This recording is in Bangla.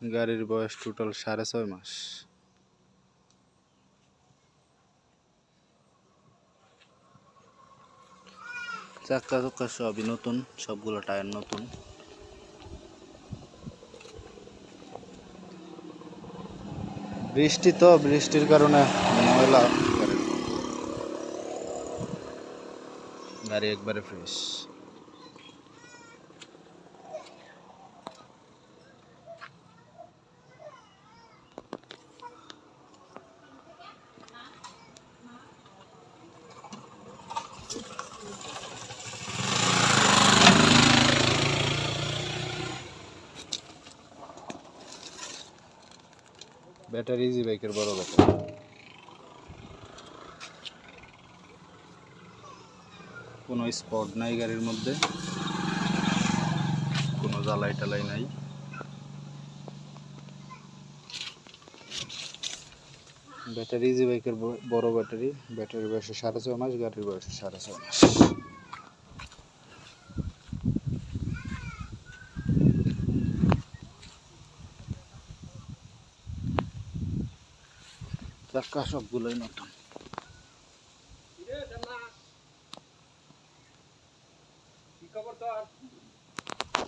গাড়ির বয়স টোটাল সাড়ে ছয় মাস। চাক্কা চক্কা সবই নতুন, সবগুলো টায়ার নতুন। বৃষ্টি তো, বৃষ্টির কারণে ময়লা গাড়ি একবারে ফ্রেশ ব্যাটারি ইজি বাইকের বড় ব্যাটারি কোনো স্পট নাই গাড়ির মধ্যে। কোনো জ্বালাই টালাই নাই। ব্যাটারি ইজি বাইকের বড় ব্যাটারি। ব্যাটারির বয়সে সাড়ে ছয় মাস, গাড়ির বয়সে সাড়ে ছয় মাস। চাক্কা সবগুলোই নতুন। কি খবর তোর?